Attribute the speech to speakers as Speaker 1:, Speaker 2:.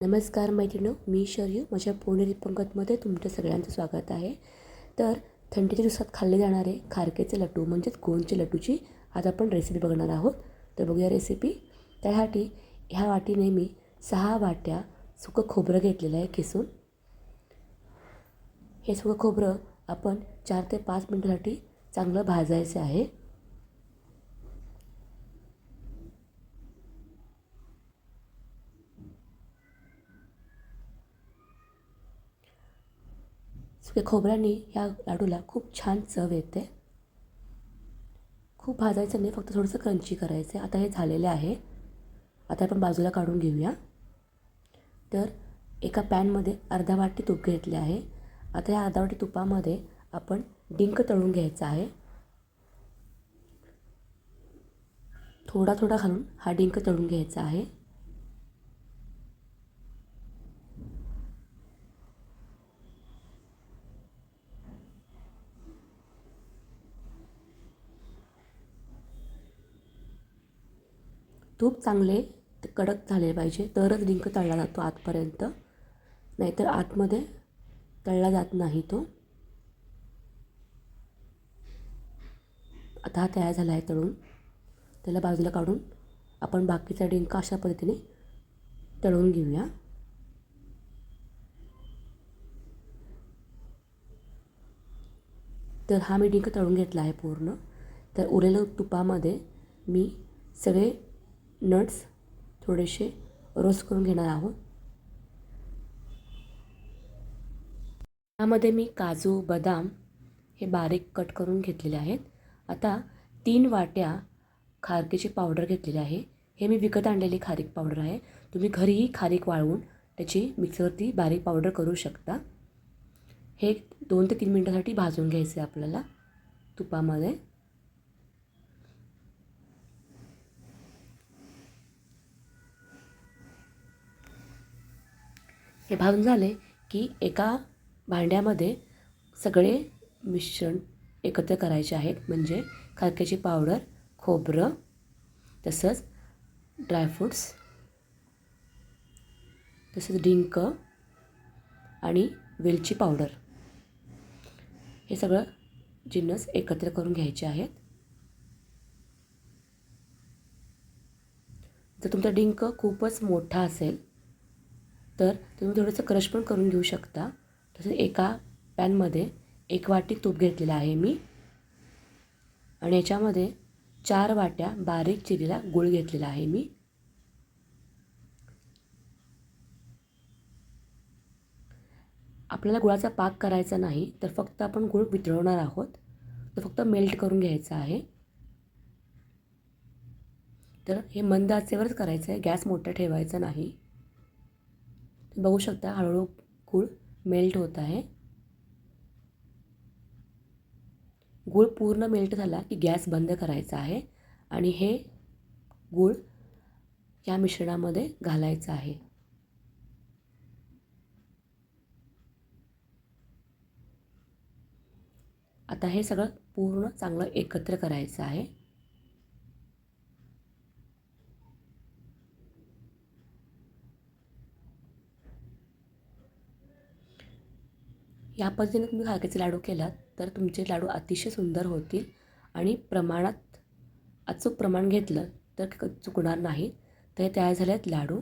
Speaker 1: नमस्कार मैत्रिणो मी शर्यू. माझ्या पुणेरी पंगतमध्ये तुमच्या सगळ्यांचं स्वागत आहे. तर थंडीच्या दिवसात खाल्ले जाणारे खारकेचे लड्डू म्हणजेच गोंदचे लड्डूची आज आपण रेसिपी बघणार आहोत. तर बघूया रेसिपी त्यासाठी ह्या वाटीने मी सहा वाट्या सुकं खोबरं घेतलेलं आहे किसून हे सुकं खोबरं आपण चार ते पाच मिनटासाठी चांगलं भाजायचं आहे. ते खोबऱ्याने या लाडूला खूप छान चव येते. खूप भाजायचं नाही फक्त थोडंसं क्रंची करायचं आहे आता हे झालेलं आहे. आता आपण बाजूला काढून घेऊया. तर एका पॅनमध्ये अर्धा वाटी तूप घेतले आहे. आता या अर्धा वाटी तुपामध्ये आपण डिंक तळून घ्यायचा आहे. थोडा थोडा घालून हा डिंक तळून घ्यायचा आहे. तूप चांगले कडक झाले पाहिजे. तरच डिंक तळला जातो आतपर्यंत. नाहीतर आतमध्ये तळला जात नाही तो. आता हा तयार झाला आहे तळून. त्याला बाजूला काढून आपण बाकीचा डिंक अशा पद्धतीने तळून घेऊया. तर हा मी डिंक तळून घेतला आहे पूर्ण. तर उरलेल्या तुपामध्ये मी सगळे नट्स थोडेसे रोस्ट करून घेणार आहोत. यामध्ये मी काजू बदाम हे बारीक कट करून घेतलेले आहेत. आता तीन वाट्या खारकेची पावडर घेतलेली आहे. हे मी विकत आणलेली खारीक पावडर आहे. तुम्ही घरीही खारीक वाळवून त्याची मिक्सरवरती बारीक पावडर करू शकता. हे दोन ते तीन मिनटासाठी भाजून घ्यायचे आपल्याला तुपामध्ये. हे भाजून झाले की एका भांड्यामध्ये सगळे मिश्रण एकत्र करायचे आहेत. म्हणजे खारक्याची पावडर खोबरं तसंच ड्रायफ्रूट्स तसंच डिंक आणि वेलची पावडर. हे सगळं जिन्नस एकत्र करून घ्यायचे आहेत. जर तुमचा डिंक खूपच मोठा असेल तर तुम्ही थोडंसं क्रश पण करून घेऊ शकता. तसंच एका पॅनमध्ये एक वाटी तूप घेतलेलं आहे मी. आणि याच्यामध्ये चार वाट्या बारीक चिरीला गूळ घेतलेला आहे मी. आपल्याला गुळाचा पाक करायचा नाही तर फक्त आपण गुळ वितळवणार आहोत. तो फक्त मेल्ट करून घ्यायचा आहे. तर हे मंद आचेवरच करायचं आहे गॅस मोठा ठेवायचा नाही. बघू शकता हळूहळू गूळ मेल्ट होत आहे. गूळ पूर्ण मेल्ट झाला की गॅस बंद करायचा आहे आणि हे गूळ या मिश्रणामध्ये घालायचं आहे. आता हे सगळं पूर्ण चांगलं एकत्र करायचं आहे. या पद्धतीने तुम्ही खाक्याचे लाडू केलात तर तुमचे लाडू अतिशय सुंदर होतील आणि प्रमाणात अचूक प्रमाण घेतलं तर चुकणार नाही. तर हे तयार झाले आहेत लाडू.